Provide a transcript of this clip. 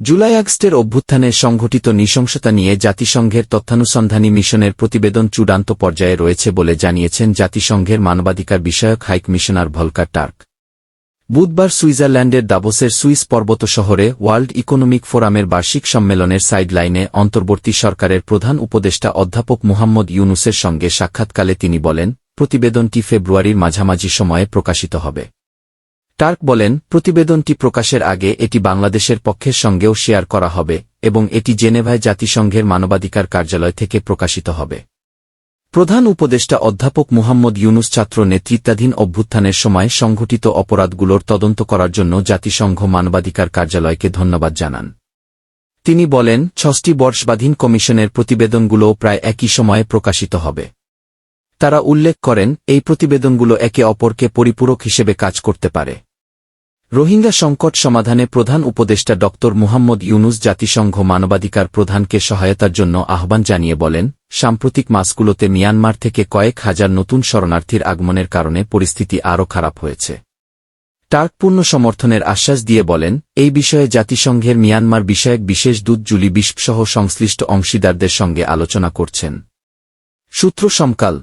জুলাই আগস্টের অভ্যুত্থানে সংঘটিত নৃশংসতা নিয়ে জাতিসংঘের তথ্যানুসন্ধানী মিশনের প্রতিবেদন চূড়ান্ত পর্যায়ে রয়েছে বলে জানিয়েছেন জাতিসংঘের মানবাধিকার বিষয়ক হাইক মিশনার ভলকার টার্ক। বুধবার সুইজারল্যান্ডের দাবোসের সুইস পর্বত শহরে ওয়ার্ল্ড ইকোনমিক ফোরামের বার্ষিক সম্মেলনের সাইডলাইনে অন্তর্বর্তী সরকারের প্রধান উপদেষ্টা অধ্যাপক মুহাম্মদ ইউনুসের সঙ্গে সাক্ষাৎকালে তিনি বলেন, প্রতিবেদনটি ফেব্রুয়ারির মাঝামাঝি সময়ে প্রকাশিত হবে। টার্ক বলেন, প্রতিবেদনটি প্রকাশের আগে এটি বাংলাদেশের পক্ষের সঙ্গেও শেয়ার করা হবে এবং এটি জেনেভায় জাতিসংঘের মানবাধিকার কার্যালয় থেকে প্রকাশিত হবে। প্রধান উপদেষ্টা অধ্যাপক মুহাম্মদ ইউনুস ছাত্র নেতৃত্বাধীন অভ্যুত্থানের সময় সংঘটিত অপরাধগুলোর তদন্ত করার জন্য জাতিসংঘ মানবাধিকার কার্যালয়কে ধন্যবাদ জানান। তিনি বলেন ছষ্টি বর্ষবাধীন কমিশনের প্রতিবেদনগুলোও প্রায় একই সময়ে প্রকাশিত হবে। তারা উল্লেখ করেন, এই প্রতিবেদনগুলো একে অপরকে পরিপূরক হিসেবে কাজ করতে পারে। রোহিঙ্গা সংকট সমাধানে প্রধান উপদেষ্টা ড. মুহাম্মদ ইউনুস জাতিসংঘ মানবাধিকার প্রধানকে সহায়তার জন্য আহ্বান জানিয়ে বলেন, সাম্প্রতিক মাসগুলোতে মিয়ানমার থেকে কয়েক হাজার নতুন শরণার্থীর আগমনের কারণে পরিস্থিতি আরও খারাপ হয়েছে। টার্ক পূর্ণ সমর্থনের আশ্বাস দিয়ে বলেন, এই বিষয়ে জাতিসংঘের মিয়ানমার বিষয়ক বিশেষ দূত জুলি বিস্পসহ সংশ্লিষ্ট অংশীদারদের সঙ্গে আলোচনা করছেন। সূত্র সমকাল